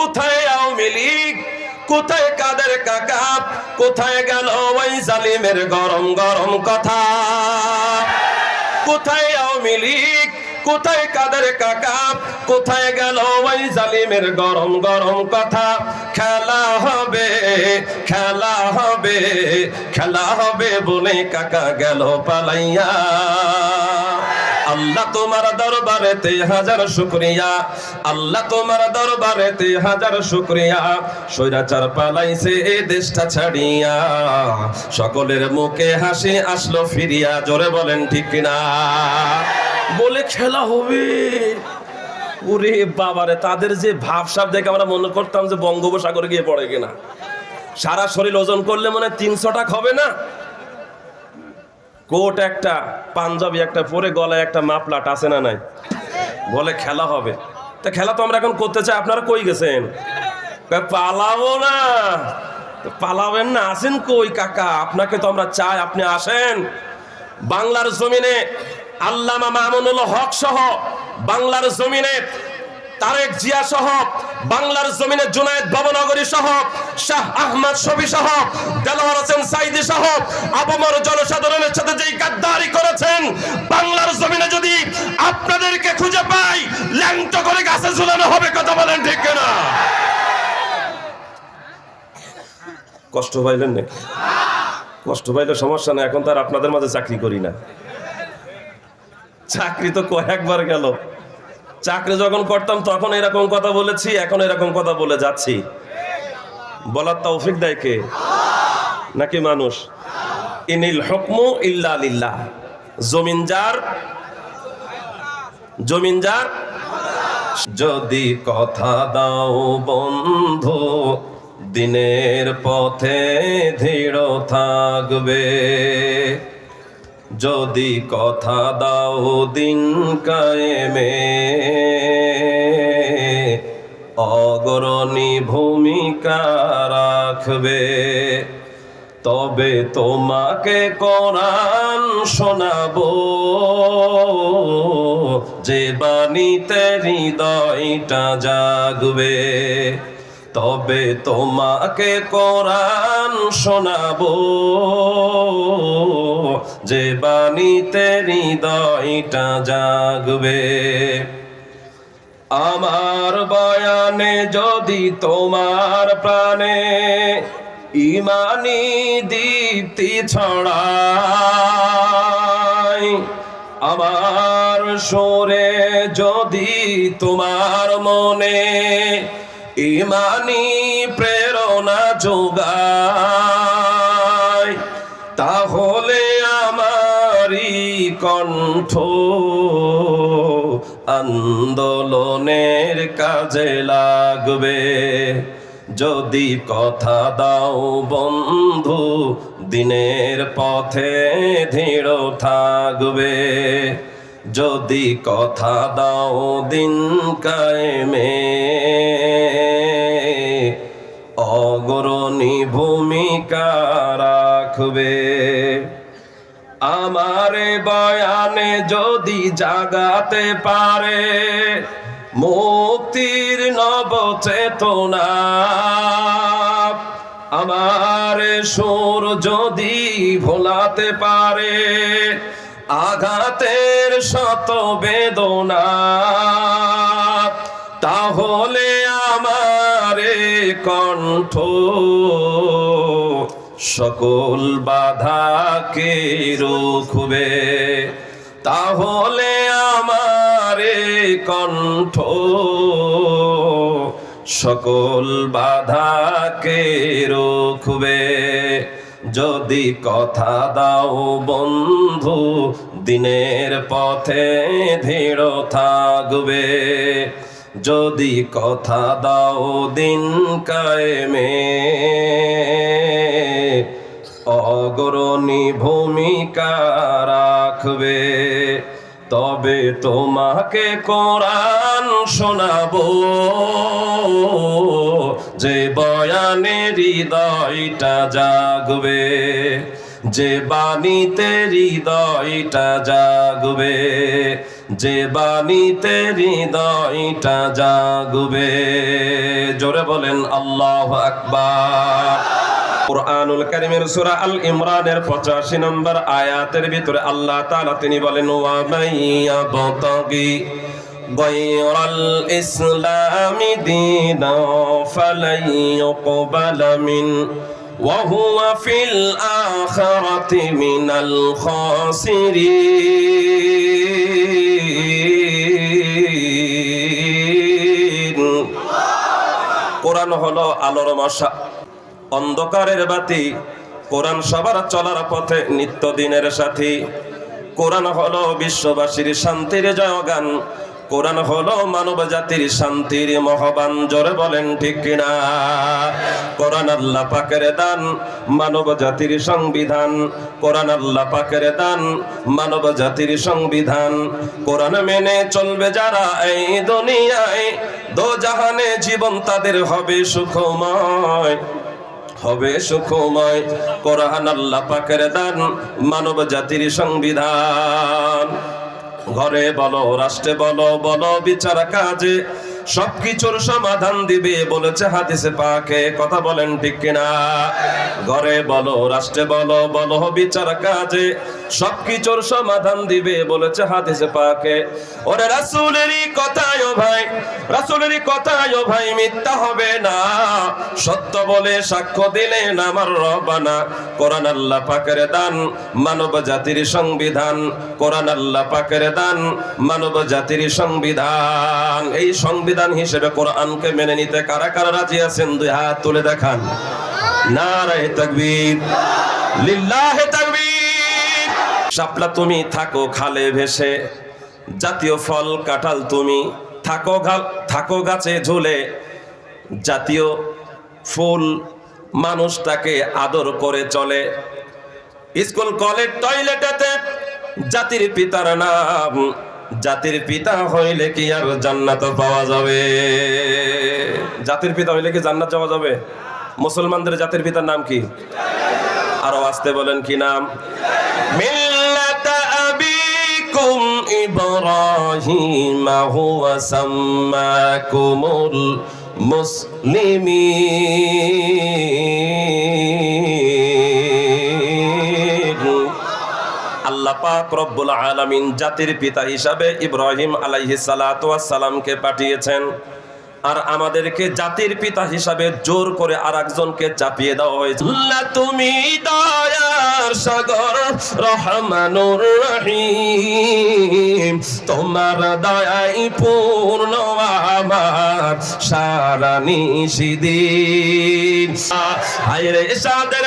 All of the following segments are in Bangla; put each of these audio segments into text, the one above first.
কোথায় আওয়ামী লীগ? কোথায় কাদের কাকা? কোথায় গেল ওই জালিমের গরম গরম কথা? কোথায় আওয়ামী লীগ? কোথায় কাদের কাকা? কোথায় গেল ওই জালিমের গরম গরম কথা? খেলা হবে খেলা হবে খেলা হবে বলে কাকা গেল পালাইয়া। আল্লাহ তোমার দরবারেতে হাজার শুক্রিয়া। আল্লাহ তোমার দরবারেতে হাজার শুক্রিয়া। সৈরাচার পালাইছে এ দেশটা ছাড়িয়া। সকলের মুখে হাসি আসলো ফিরিয়া। জোরে বলেন ঠিক কিনা? বলে খেলা হবে। ওরে বাবারে, তাদের যে ভাবসাব দেখে আমরা মনে করতাম যে বঙ্গোপসাগরে গিয়ে পড়ে কিনা। সারা শরীর ওজন করলে মনে হয় তিনশো টাকা হবে না? কোট একটা, পাঞ্জাবি একটা পরে গলায় একটা মাপলাট আছে না নাই? বলে খেলা হবে। তা খেলা তো আমরা এখন করতে চাই, আপনারা কই গেছেন? পালাবো না। পালাবেন না, আসেন কই কাকা? আপনাকে তো আমরা চাই, আপনি আসেন। বাংলার জমিনে আল্লামা মামুনুল হক সহ বাংলার জমিনে তারেক জিয়া সহ বাংলার জমিনে জুনায়েদ ভবনগরী সহ শাহ আহমদ শফি সহ দেলোয়ার হোসেন সাইদি সহ আপামর জনসাধারণের সাথে যেই গাদ্দারি করেছেন, বাংলার জমিনে যদি আপনাদেরকে খুঁজে পাই, ল্যাংট করে গাছে ঝুলানো হবে, কথা বলেন ঠিক না কষ্ট পাইলেন নাকি? কষ্ট পাইলে সমস্যা না এখন তার আপনাদের মাঝে চাকরি করি না। চাকরি তো কয়েকবার গেল। চাকরি যখন করতাম, তখন এরকম কথা বলেছি, এখন এরকম কথা বলে যাচ্ছি। বলার তৌফিক দেয় কে? নাকি মানুষ? ইনিল হুকমু ইল্লা লিল্লাহ। জমিনজার জমিনজার যদি কথা দাও বন্ধু, দিনের পথে দৃঢ় থাকবে। যদি কথা দাও দিন কায়েমে, অগ্রণী ভূমিকা রাখবে। তবে তোমাকে কোরআন শোনাবো, যে বাণীতে হৃদয়টা জাগবে। তবে তোমাকে কোরআন শোনাবো যে বাণীতে হৃদয়টা জাগবে। আমার বয়ানে যদি তোমার প্রাণে ইমানি দীপ্তি ছড়ায়, আমার সোরে যদি তোমার মনে ইমানি প্রেরণা যোগায় কণ্ঠ আন্দোলনের কাজে লাগবে। যদি কথা দাও বন্ধু, দিনের পথে দৃঢ় থাকবে। যদি কথা দাও দিন কায়েমে। অগ্রণী ভূমিকা রাখবে। আমারে বয়ানে যদি জাগাতে পারে, মুক্তির নব চেতনা আমার সুর যদি ভোলাতে পারে, আঘাতের শত বেদনা। তাহলে আমারে কণ্ঠ সকল বাধাকে রুখবে, তাহলে আমারে কণ্ঠ। সকল বাধাকে রুখবে, যদি কথা দাও বন্ধু, দিনের পথে দৃঢ় থাকবে। যদি কথা দাও দিন কায়েমে, অগ্রণী ভূমিকা রাখবে, তবে তোমাকে কোরআন শোনাবো। যে বয়ানে হৃদয়টা জাগবে, যে বাণীতে হৃদয়টা জাগবে যে বাণীতে হৃদয়টা জাগবে জোরে বলেন আল্লাহ আকবার কোরআনুল কারীমের সূরা আল ইমরানের 85 নম্বর আয়াতের ভিতরে আল্লাহ তাআলা তিনি বলেন ওয়া মাইয়াবতাগি غير الإسلام دينا فلن يقبل منه وهو في الآخرة من الخاسرين কোরআন হলো আলোর মশা। অন্ধকারের বাতি কোরআন সবার চলার পথে নিত্য দিনের সাথী। কোরআন হলো বিশ্ববাসীর শান্তির জয়গান। কোরআন হলো মানব জাতির শান্তির মহাবান, জোরে বলেন ঠিক কিনা? কোরআন আল্লাহ পাকের দান মানব জাতির সংবিধান। কোরআন আল্লাহ পাকের দান মানব জাতির সংবিধান। কোরআন মেনে চলবে যারা এই দুনিয়ায়, দো জাহানে জীবন তাদের হবে সুখময় হবে সুখময়। কোরআন আল্লাহ পাকের দান মানব জাতির সংবিধান। ঘরে বলো, রাষ্ট্রে বলো বলো বিচার কাজে। সবকিছুর সমাধান দিবে বলেছে হাদিসে পাকে। কথা বলেন ঠিক কিনা? ঘরে বলো, রাষ্ট্রে বলো বলো বিচার কাজে। সবকিছুর সমাধান দিবে বলেছে হাদিসে পাকে। ওরে রাসূলেরই কথায় ভাই, রাসূলেরই কথায় ভাই, মিথ্যা হবে না। সত্য বলে সাক্ষ্য দিলেন আমার রবানা কোরআন আল্লাহ পাকের দান, মানব জাতির সংবিধান। কোরআন আল্লাহ পাকের দান, মানব জাতির সংবিধান। এই সংবিধান হিসেবে কোরআনকে মেনে নিতে কারা কারা রাজি আছেন? দুই হাত তুলে দেখান। নারায়ে তাকবীর। লিল্লাহে তাকবীর। শাপলা তুমি থাকো খালে ভেসে, জাতীয় ফল কাঁঠাল তুমি থাকো ঘাল, থাকো গাছে ঝুলে। জাতীয় ফুল মানুষটাকে আদর করে চলে। স্কুল, কলেজ, টয়লেটেতে জাতির পিতার নাম। জাতির পিতা হইলে কি আর জান্নাত পাওয়া যাবে? জাতির পিতা হইলে কি জান্নাত যাওয়া যাবে? মুসলমানদের জাতির পিতার নাম কি? আরও আসতে বলেন কি নাম? আবিকুম ইব্রাহিম হুয়া সাম্মাকুমুল মুসলিমিন আল্লাহ পাক রব্বুল আলামিন জাতির পিতা হিসাবে ইব্রাহিম আলাইহিস সালাতু ওয়াস সালামকে পাঠিয়েছেন। আর আমাদেরকে জাতির পিতা হিসাবে জোর করে আর একজনকে চাপিয়ে দেওয়া হয়েছে। তুমি দয়ার সাগর রহমানুর রহিম। তোমার দয়াই পূর্ণ আমার সারা নিশিদিন হায় রে সাদের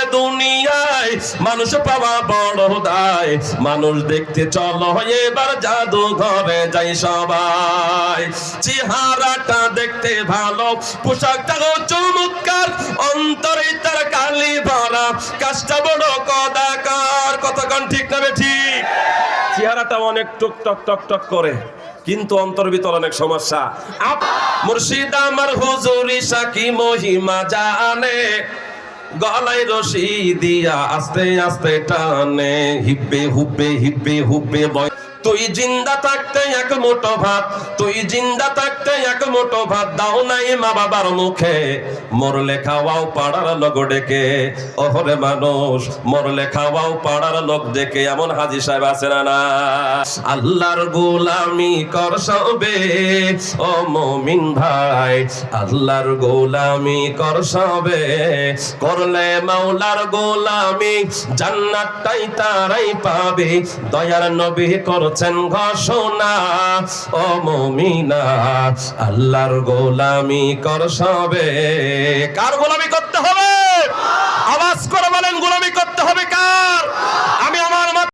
দুনিয়ায় মানুষ পাওয়া বড় দায় মানুষ দেখতে চলো, এবার জাদু ঘরে যাই সবাই। চেহারাটা দেখতে ভালো পোশাকটাও চমৎকার, অন্তরে তার কালি ভরা। কাজটা বড় কদাকার, কতক্ষণ ঠিক না ঠিক? চেহারাটা অনেক টুক টক টক টক করে, কিন্তু অন্তর ভিতর অনেক সমস্যা। মুর্শিদ আমার হুজুরি সাকি মহিমা জানে গলায় রশি দিয়া আস্তে আস্তে টানে হিব্বে হুব্বে হিব্বে হুব্বে বয় তুই জিন্দা থাকতে এক মুঠো ভাত, তুই জিন্দা থাকতে এক মুঠো ভাত, দাও নাই মা বাবার মুখে। মরলে খাওয়াও পাড়ার লোক ডেকে। ওহরে মানুষ, মরলে খাওয়াও পাড়ার লোক ডেকে। এমন হাজি সাহেব আছে না না? আল্লাহর গোলামি কর সবে। ও মমিন ভাই, আল্লাহর গোলামি কর সবে। করলে মাওলার গোলামি, জান্নাতটাই তারাই পাবে। দয়ার নবী করছেন ঘোষণা। ও মমিনা, আল্লাহর গোলামি কর সবে। কার গোলামি করতে হবে? আওয়াজ করে বলেন, গোলামি করতে হবে কার?